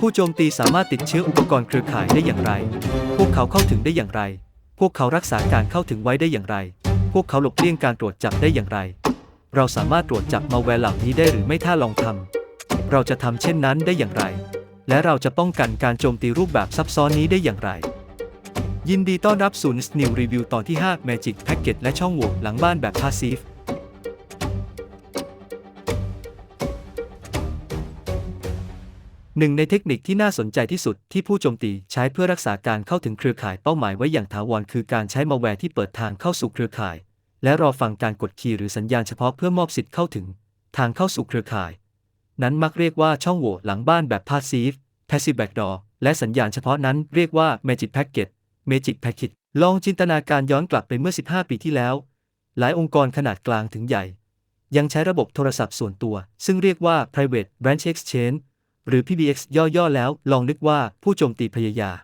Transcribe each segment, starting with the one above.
ผู้โจมตีสามารถติดเชื้ออุปกรณ์เครือข่ายได้อย่างไร พวกเขาเข้าถึงได้อย่างไร พวกเขารักษาการเข้าถึงไว้ได้อย่างไร พวกเขาหลบเลี่ยงการตรวจจับได้อย่างไร เราสามารถตรวจจับมาแวร์เหล่านี้ได้หรือไม่ถ้าลองทำ เราจะทำเช่นนั้นได้อย่างไร และเราจะป้องกันการโจมตีรูปแบบซับซ้อนนี้ได้อย่างไร ยินดีต้อนรับศูนย์ New Review ตอนที่ 5 Magic Packet และช่องโหว่หลังบ้านแบบ Passive หนึ่งในเทคนิคที่น่าสนใจที่สุดที่ผู้โจมตีใช้เพื่อรักษาการเข้าถึงเครือข่ายเป้าหมายไว้อย่างถาวรคือการใช้มาแวร์ที่เปิดทางเข้าสู่เครือข่าย และรอฟังการกดคีย์หรือสัญญาณเฉพาะเพื่อมอบสิทธิ์เข้าถึง ทางเข้าสู่เครือข่าย นั้นมักเรียกว่าช่องโหว่หลังบ้านแบบ passive passive backdoor และสัญญาณเฉพาะนั้นเรียกว่า magic packet magic packet ลองจินตนาการย้อนกลับไปเมื่อ 15 ปีที่แล้ว หลายองค์กรขนาดกลางถึงใหญ่ ยังใช้ระบบโทรศัพท์ส่วนตัว ซึ่งเรียกว่า private branch exchange หรือ PBX ย่อๆ แล้ว ลองนึกว่าผู้โจมตีพยายาม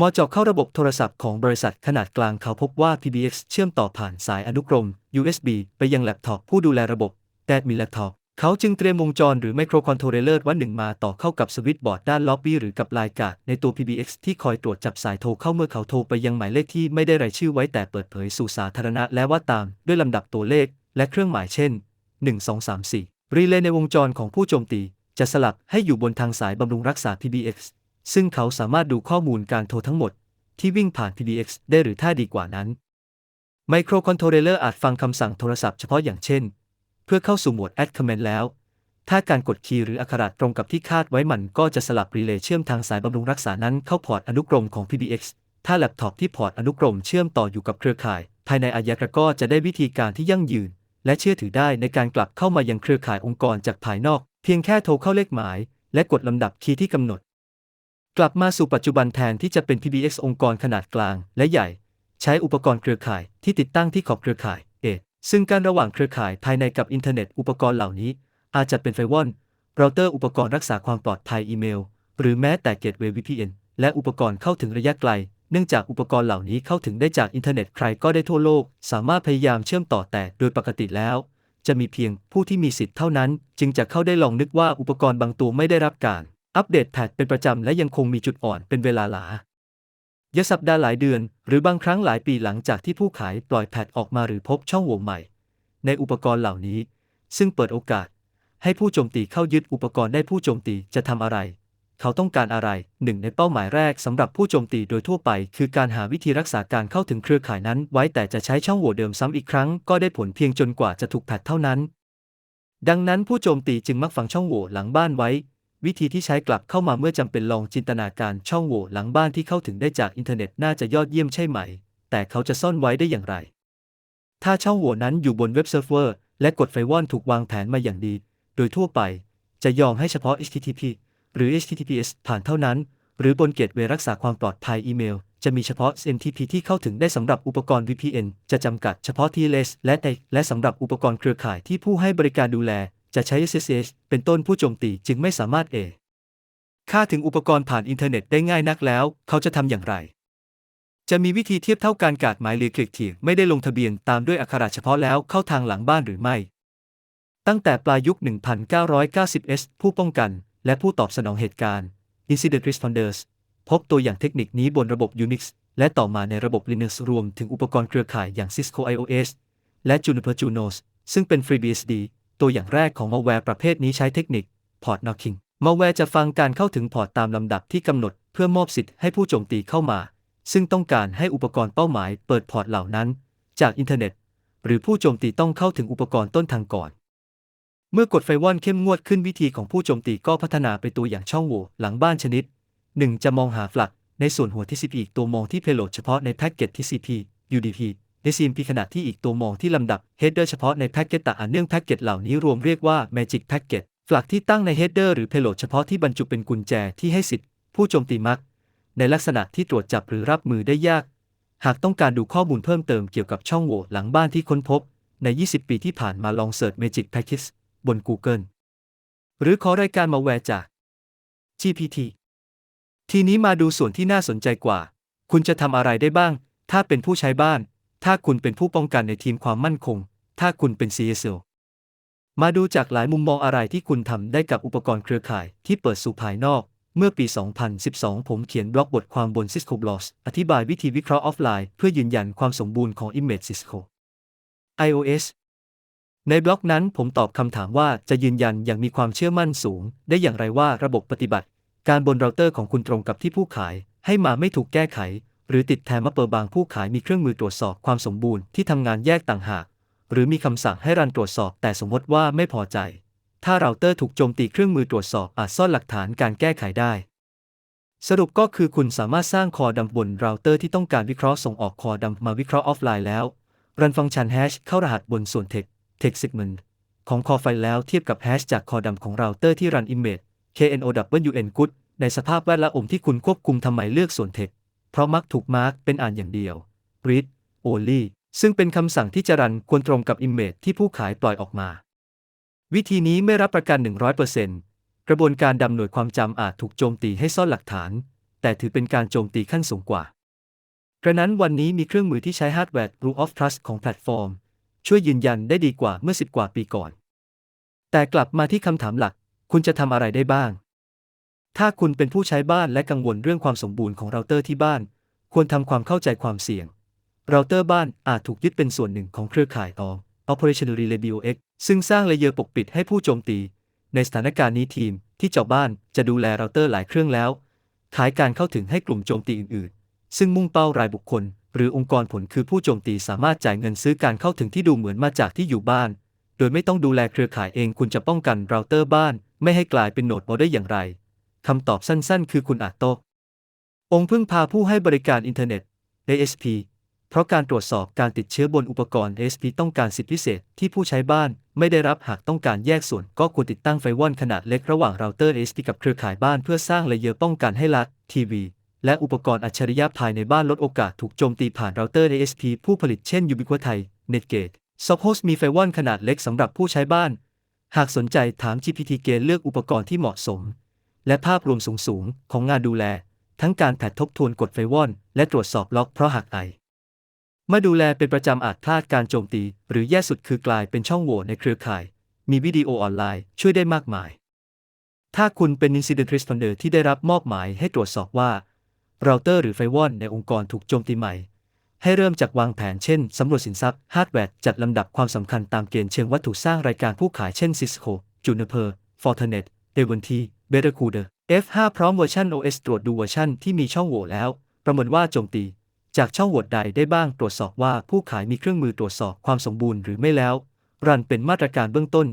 มอจาะเข้าระบบโทรศัพท์ของบริษัทขนาดกลางเขาพบว่า PBX เชื่อมต่อผ่านสายอนุกรม USB ไปยังแล็ปท็อปผู้ดูแลระบบ แต่มีแล็ปท็อปเขาจึงเตรียมวงจรหรือไมโครคอนโทรลเลอร์วันหนึ่งมาต่อเข้ากับสวิตช์บอร์ดด้านล็อบบี้หรือกับลายกาดในตัว PBX ที่คอยตรวจจับสายโทรเข้าเมื่อเขาโทรไปยังหมายเลขที่ไม่ได้รายชื่อไว้แต่เปิดเผยสู่สาธารณะและว่าตามด้วยลำดับตัวเลข และเครื่องหมายเช่น 1 2 3 4 รีเลย์ในวงจรของผู้โจมตี จะสลับให้อยู่บนทางสายบำรุงรักษา PBX ซึ่งเขาสามารถดูข้อมูลการโทรทั้งหมด ที่วิ่งผ่าน PBX ได้หรือถ้าดีกว่านั้น ไมโครคอนโทรลเลอร์อาจฟังคำสั่งโทรศัพท์เฉพาะอย่างเช่น เพื่อเข้าสู่โหมด Add Command แล้ว ถ้าการกดคีย์หรืออักขระตรงกับที่คาดไว้มันก็จะสลับรีเลย์เชื่อมทางสายบำรุงรักษานั้นเข้าพอร์ตอนุกรมของ PBX ถ้าแล็ปท็อปที่พอร์ตอนุกรมเชื่อมต่ออยู่กับเครือข่าย ภายในอายะก็จะได้วิธีการที่ยั่งยืน และเชื่อถือได้ในการกลับเข้ามายังเครือข่ายองค์กรจากภายนอก เพียงแค่โทรเข้าเลขหมาย และกดลำดับคีย์ที่กำหนด กลับมาสู่ปัจจุบันแทนที่จะเป็น PBX องค์กรขนาดกลางและใหญ่ ใช้อุปกรณ์เครือข่ายที่ติดตั้งที่ขอบเครือข่ายเอซึ่งการระหว่างเครือข่ายภายในกับอินเทอร์เน็ตอุปกรณ์เหล่านี้ อาจจะเป็นไฟวอลเราเตอร์อุปกรณ์รักษาความปลอดภัยอีเมล หรือแม้แต่เกตเวย์ VPN และอุปกรณ์เข้าถึงระยะไกล เนื่องจากอุปกรณ์เหล่านี้เข้าถึงได้จากอินเทอร์เน็ตใครก็ได้ทั่วโลก สามารถพยายามเชื่อมต่อแต่โดยปกติแล้ว จะมีเพียงผู้ที่มีสิทธิ์เท่านั้น จึงจะเข้าได้ลองนึกว่าอุปกรณ์บางตัวไม่ได้รับการ อัปเดตแพทเป็นประจำและยังคงมีจุดอ่อนเป็นเวลาหลายสัปดาห์หลายเดือน หรือบางครั้งหลายปีหลังจากที่ผู้ขายปล่อยแพทออกมาหรือพบช่องโหว่ใหม่ ในอุปกรณ์เหล่านี้ ซึ่งเปิดโอกาส ให้ผู้โจมตีเข้ายึดอุปกรณ์ได้ผู้โจมตีจะทำอะไร เขาต้องการอะไรหนึ่งในเป้าหมายแรกสำหรับผู้โจมตีโดยทั่วไป คือการหาวิธีรักษาการเข้าถึงเครือข่ายนั้น ไว้แต่จะใช้ช่องโหว่เดิมซ้ำอีกครั้งก็ได้ผลเพียงจนกว่าจะถูกแพทเท่านั้น ดังนั้นผู้โจมตีจึงมักฝังช่องโหว่หลังบ้านไว้ วิธีที่ใช้กลับเข้ามาเมื่อจำเป็นลองจินตนาการช่องโหว่หลังบ้านที่เข้าถึงได้จากอินเทอร์เน็ตน่าจะยอดเยี่ยมใช่ไหม แต่เขาจะซ่อนไว้ได้อย่างไร ถ้าช่องโหว่นั้นอยู่บนเว็บเซิร์ฟเวอร์และกดไฟวอนถูกวางแผนมาอย่างดี โดยทั่วไป จะยอมให้เฉพาะ HTTP หรือ HTTPS ผ่านเท่านั้น หรือบนเกตเวรักษาความปลอดภัยอีเมล จะมีเฉพาะ SMTP ที่เข้าถึงได้สำหรับอุปกรณ์ VPN จะจำกัดเฉพาะ TLS และ TAG และสำหรับอุปกรณ์เครือข่ายที่ผู้ให้บริการดูแล จะใช้ SSH เป็นต้นผู้โจมตีจึงไม่สามารถเอค่าถึงอุปกรณ์ผ่านอินเทอร์เน็ตได้ง่ายนักแล้ว เขาจะทำอย่างไร จะมีวิธีเทียบเท่าการกาดหมายหรือคลิกที่ไม่ได้ลงทะเบียนตามด้วยอักขระเฉพาะแล้วเข้าทางหลังบ้านหรือไม่ ตั้งแต่ปลายยุค 1990s ผู้ป้องกัน และผู้ตอบสนองเหตุการณ์ Incident Responders พบตัวอย่างเทคนิคนี้บนระบบ Unix และต่อมาในระบบ Linux รวมถึงอุปกรณ์เครือข่ายอย่าง Cisco IOS และ Juniper Junos ซึ่งเป็น FreeBSD ตัวอย่างแรกของมาแวร์ประเภทนี้ใช้เทคนิค Port Knocking มาแวร์จะฟังการเข้าถึงพอร์ตตามลำดับที่กำหนดเพื่อมอบสิทธิ์ให้ผู้โจมตีเข้ามา ซึ่งต้องการให้อุปกรณ์เป้าหมายเปิดพอร์ตเหล่านั้น จากอินเทอร์เน็ต หรือผู้โจมตีต้องเข้าถึงอุปกรณ์ต้นทางก่อน เมื่อกดไฟวอนเข้มงวดขึ้นวิธีของผู้โจมตีก็พัฒนาไปตัวอย่างช่องโหว่หลังบ้านชนิด 1. จะมองหาฟลัก ในส่วนหัว TCP อีกตัวมองที่เพโลดเฉพาะในแพ็กเกจ TCP UDP ใน CMP ขณะที่อีกตัวมองที่ลำดับ Header เฉพาะในแพ็กเกจต่างเนื่องแพ็กเกจเหล่านี้รวมเรียกว่า Magic Packet ฟลักที่ตั้งใน Header หรือ Payload เฉพาะที่บรรจุเป็นกุญแจที่ให้สิทธิ์ ผู้โจมตีมัก ในลักษณะที่ตรวจจับหรือรับมือได้ยาก หากต้องการดูข้อมูลเพิ่มเติมเกี่ยวกับช่องโหว่หลังบ้านที่ค้นพบ ใน 20 ปีที่ผ่านมาลองเสิร์ช Magic Packets บน Google หรือขอรายการมาแวร์จาก GPT ทีนี้มาดูส่วนที่น่าสนใจกว่า คุณจะทำอะไรได้บ้าง ถ้าเป็นผู้ใช้บ้าน ถ้าคุณเป็นผู้ป้องกันในทีมความมั่นคง ถ้าคุณเป็น CSO มาดูจากหลายมุมมองอะไรที่คุณทำได้กับอุปกรณ์เครือข่ายที่เปิดสู่ภายนอก เมื่อปี 2012 ผมเขียนบล็อกบทความบน Cisco Blogs อธิบายวิธีวิเคราะห์ออฟไลน์เพื่อยืนยันความสมบูรณ์ของ Image Cisco iOS ในบล็อกนั้นผมตอบคำถามว่าจะยืนยันอย่างมีความเชื่อมั่นสูง ได้อย่างไรว่าระบบปฏิบัติ การบนเราเตอร์ของคุณตรงกับที่ผู้ขาย ให้มาไม่ถูกแก้ไข หรือติดแทนมาเปิดบางผู้ขายมีเครื่องมือตรวจสอบความสมบูรณ์ที่ทำงานแยกต่างหาก หรือมีคำสั่งให้รันตรวจสอบแต่สมมติว่าไม่พอใจ ถ้าเราเตอร์ถูกโจมตีเครื่องมือตรวจสอบอาจซ่อนหลักฐานการแก้ไขได้ สรุปก็คือคุณสามารถสร้างคอดำบนเราเตอร์ที่ต้องการวิเคราะห์ส่งออกคอดำมาวิเคราะห์ออฟไลน์แล้วรันฟังก์ชันแฮชเข้ารหัสบนส่วน text text segment ของคอไฟแล้วเทียบกับแฮชจากคอดำของเราเตอร์ที่รัน image known good ในสภาพแวดล้อมที่คุณควบคุมทำไมเลือกส่วน text เพราะมักถูกมาร์กเป็นอ่านอย่างเดียว read only ซึ่งเป็นคำสั่งที่จะรันควรตรงกับ image ที่ผู้ขายปล่อยออกมา วิธีนี้ไม่รับประกัน 100%กระบวนการดำหน่วยความจำอาจถูกโจมตีให้ซ่อนหลักฐาน แต่ถือเป็นการโจมตีขั้นสูงกว่า กระนั้นวันนี้มีเครื่องมือที่ใช้ฮาร์ดแวร์ Proof of Trust ของแพลตฟอร์ม ช่วยยืนยันได้ดีกว่าเมื่อ10กว่าปีก่อน แต่กลับมาที่คำถามหลัก คุณจะทำอะไรได้บ้าง ถ้าคุณเป็นผู้ใช้บ้านและกังวลเรื่องความสมบูรณ์ของเราเตอร์ที่บ้าน ควรทำความเข้าใจความเสี่ยง เราเตอร์บ้านอาจถูกยึดเป็นส่วนหนึ่งของเครือข่ายต่อ Operational Reliability ซึ่งสร้างเลเยอร์ปกปิดให้ผู้โจมตี ในสถานการณ์นี้ทีมที่เจ้าบ้านจะดูแลเราเตอร์หลายเครื่องแล้ว ขายการเข้าถึงให้กลุ่มโจมตีอื่นๆ ซึ่งมุ่งเป้ารายบุคคล หรือองค์กรผลคือผู้โจมตีสามารถจ่ายเงินซื้อการเข้าถึงที่ดูเหมือนมาจากที่อยู่บ้าน โดยไม่ต้องดูแลเครือข่ายเองคุณจะป้องกันเราเตอร์บ้าน ไม่ให้กลายเป็นโหนดโมได้อย่างไรคำตอบสั้นๆ คือคุณอาจโตกองค์พึ่งพาผู้ให้บริการอินเทอร์เน็ต ASP เพราะการตรวจสอบการติดเชื้อบนอุปกรณ์ ASP ต้องการสิทธิพิเศษที่ผู้ใช้บ้านไม่ได้รับหากต้องการแยกส่วน ก็ควรติดตั้งไฟวอนขนาดเล็กระหว่างเราเตอร์ ASP กับเครือข่ายบ้านเพื่อสร้างเลเยอร์ป้องกันให้ลัดทีวี และอุปกรณ์อัจฉริยะภายในบ้านลดโอกาสถูกโจมตีผ่านเราเตอร์ ASP ผู้ผลิตเช่น Ubiquiti Netgate s o p h o s มีไฟวอนขนาดเล็กสำหรับผู้ใช้บ้าน หากสนใจถาม GPT เกณฑ์เลือกอุปกรณ์ที่เหมาะสม และภาพรวมสูงๆของงานดูแล ทั้งการแผดทบทวนกฎไฟวอน และตรวจสอบล็อกเพราะหากไอมาดูแลเป็นประจำอาจพลาดการโจมตี หรือแย่สุดคือกลายเป็นช่องโหว่ในเครือข่าย มีวิดีโอออนไลน์ช่วยได้มากมาย ถ้าคุณเป็น Incident Responder ที่ได้รับมอบหมายให้ตรวจสอบว่า เราเตอร์หรือไฟวอนในองค์กรถูกโจมตีใหม่ ให้เริ่มจากวางแผนเช่น สำรวจสินทรัพย์ฮาร์ดแวร์จัดลำดับความสำคัญตามเกณฑ์เชิงวัตถุสร้างรายการผู้ขายเช่น Cisco Juniper Fortinet Devonte Bettercoder F5 พร้อมเวอร์ชัน OS ตรวจดูเวอร์ชันที่มีช่องโหว่แล้ว ประเมินว่าโจมตี จากช่องโหว่ใดได้บ้างตรวจสอบว่าผู้ขายมีเครื่องมือตรวจสอบความสมบูรณ์หรือไม่แล้ว รันเป็นมาตรการเบื้องต้น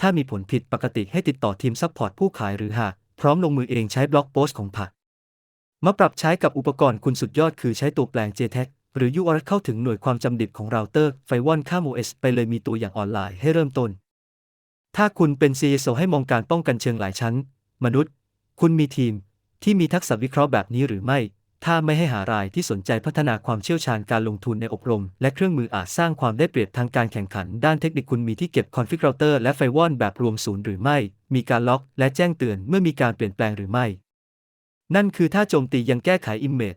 ถ้ามีผลผิดปกติให้ติดต่อทีมซัพพอร์ตผู้ขายหรือหากพร้อมลงมือเองใช้บล็อกโพสต์ของผัก มาปรับใช้กับอุปกรณ์คุณสุดยอดคือใช้ตัวแปลง JTAG หรือ URL เข้าถึงหน่วยความจำดิบของเราเตอร์ไฟวอนข้าม OS ไปเลยมีตัวอย่างออนไลน์ให้เริ่มต้น ถ้าคุณเป็น CISO ให้มองการป้องกันเชิงหลายชั้น มนุษย์ คุณมีทีม ที่มีทักษะวิเคราะห์แบบนี้หรือไม่ ถ้าไม่ให้หารายที่สนใจพัฒนาความเชี่ยวชาญการลงทุนในอบรม และเครื่องมืออาจสร้างความได้เปรียบทางการแข่งขัน ด้านเทคนิคคุณมีที่เก็บคอนฟิกเราเตอร์และไฟวอนแบบรวมศูนย์หรือไม่ มีการล็อก และแจ้งเตือนเมื่อมีการเปลี่ยนแปลงหรือไม่ นั่นคือถ้าโจมตียังแก้ไขอิมเมจ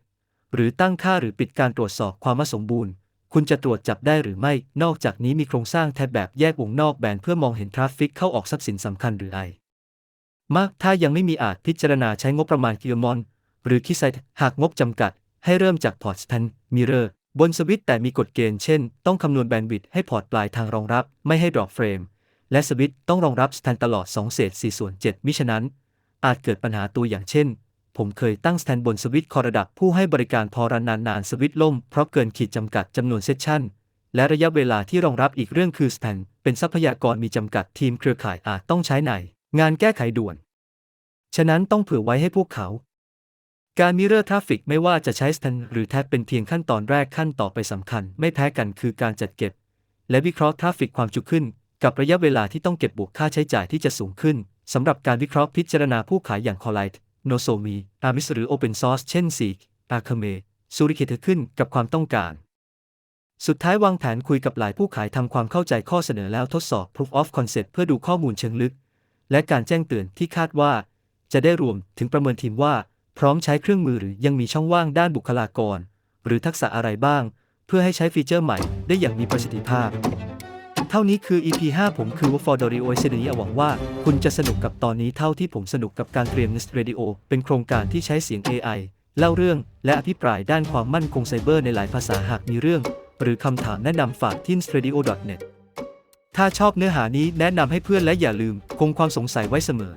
หรือตั้งค่าหรือปิดการตรวจสอบความสมบูรณ์ คุณจะตรวจจับได้หรือไม่ นอกจากนี้มีโครงสร้างแทบแบบแยกวงนอกแบนเพื่อมองเห็นทราฟฟิกเข้าออกทรัพย์สินสำคัญหรือไอมากถ้ายังไม่มีอาจพิจารณาใช้งบประมาณกิโลมอน หรือคิไซต์หากงบจำกัด ให้เริ่มจากพอร์ตสแตนมิเรอร์บนสวิตช์แต่มีกฎเกณฑ์เช่น ต้องคำนวณแบนด์วิดต์ให้พอร์ตปลายทางรองรับ ไม่ให้ดรอปเฟรม และสวิตต้องรองรับสแตนตลอด 2 เศษ 4 ส่วน 7 มิฉะนั้น อาจเกิดปัญหาตัวอย่างเช่น ผมเคยตั้งสแตนบนสวิตคอระดับผู้ให้บริการพอรันนานๆสวิตล่มเพราะเกินขีดจำกัดจำนวนเซสชันและระยะเวลาที่รองรับอีกเรื่องคือสแตนเป็นทรัพยากรมีจำกัดทีมเครือข่ายอาจต้องใช้ในงานแก้ไขด่วน ฉะนั้นต้องเผื่อไว้ให้พวกเขา การมิเรอร์ทราฟิกไม่ว่าจะใช้สแตนหรือแท็บเป็นเพียงขั้นตอนแรกขั้นต่อไปสำคัญ ไม่แพ้กันคือการจัดเก็บ และวิเคราะห์ทราฟิกความจุขึ้น กับระยะเวลาที่ต้องเก็บบวกค่าใช้จ่ายที่จะสูงขึ้นสำหรับการวิเคราะห์พิจารณาผู้ขายอย่างคอไลท์ c o l l i t e Nozomi Amis หรือ Open Source เช่น Seek Akame ซูริเคเทขึ้นกับความต้องการ สุดท้ายวางแผนคุยกับหลายผู้ขายทำความเข้าใจข้อเสนอแล้วทดสอบ Proof of Concept เพื่อดูข้อมูลเชิงลึก และการแจ้งเตือนที่คาดว่า จะได้รวมถึงประเมินทีมว่า พร้อมใช้เครื่องมือหรือยังมีช่องว่างด้านบุคลากร หรือทักษะอะไรบ้าง เพื่อให้ใช้ฟีเจอร์ใหม่ได้อย่างมีประสิทธิภาพ เท่านี้คือ EP 5 ผมคือวฟอร์ดอริโอเซนีหวังว่า คุณจะสนุกกับตอนนี้เท่าที่ผมสนุกกับการเตรียม Nest Radio เป็นโครงการที่ใช้เสียง AI เล่าเรื่อง และอภิปรายด้านความมั่นคงไซเบอร์ในหลายภาษาหากมีเรื่อง หรือคำถามแนะนำฝากที่ nestradio.net ถ้าชอบเนื้อหานี้แนะนำให้เพื่อนและอย่าลืม คงความสงสัยไว้เสมอ